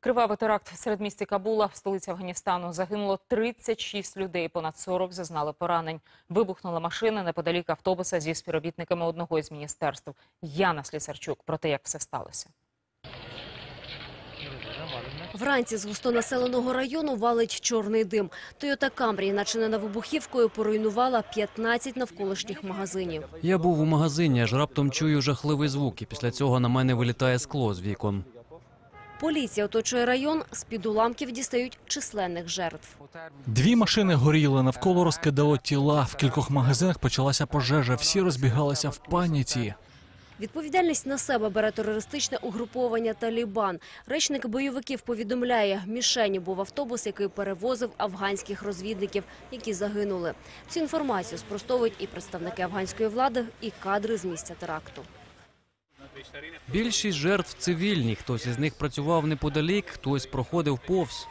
Кривавий теракт в середмісті Кабула, в столиці Афганістану, загинуло 36 людей, понад 40 зазнали поранень. Вибухнула машина неподалік автобуса зі співробітниками одного із міністерств. Яна Слісарчук про те, як все сталося. Вранці з густонаселеного району валить чорний дим. Тойота Камрі, начинена вибухівкою, поруйнувала 15 навколишніх магазинів. Я був у магазині, аж раптом чую жахливий звук, і після цього на мене вилітає скло з вікон. Поліція оточує район, з-під уламків дістають численних жертв. Дві машини горіли, навколо розкидало тіла. В кількох магазинах почалася пожежа. Всі розбігалися в паніці. Відповідальність на себе бере терористичне угруповання «Талібан». Речник бойовиків повідомляє, мішені був автобус, який перевозив афганських розвідників, які загинули. Цю інформацію спростовують і представники афганської влади, і кадри з місця теракту. Більшість жертв цивільні. Хтось із них працював неподалік, хтось проходив повз.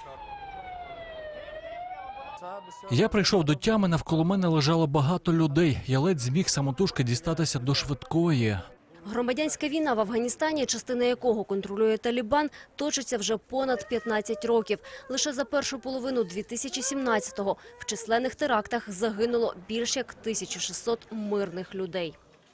Я прийшов до тями, навколо мене лежало багато людей. Я ледь зміг самотужки дістатися до швидкої. Громадянська війна в Афганістані, частина якого контролює Талібан, точиться вже понад 15 років. Лише за першу половину 2017-го в численних терактах загинуло більш як 1600 мирних людей.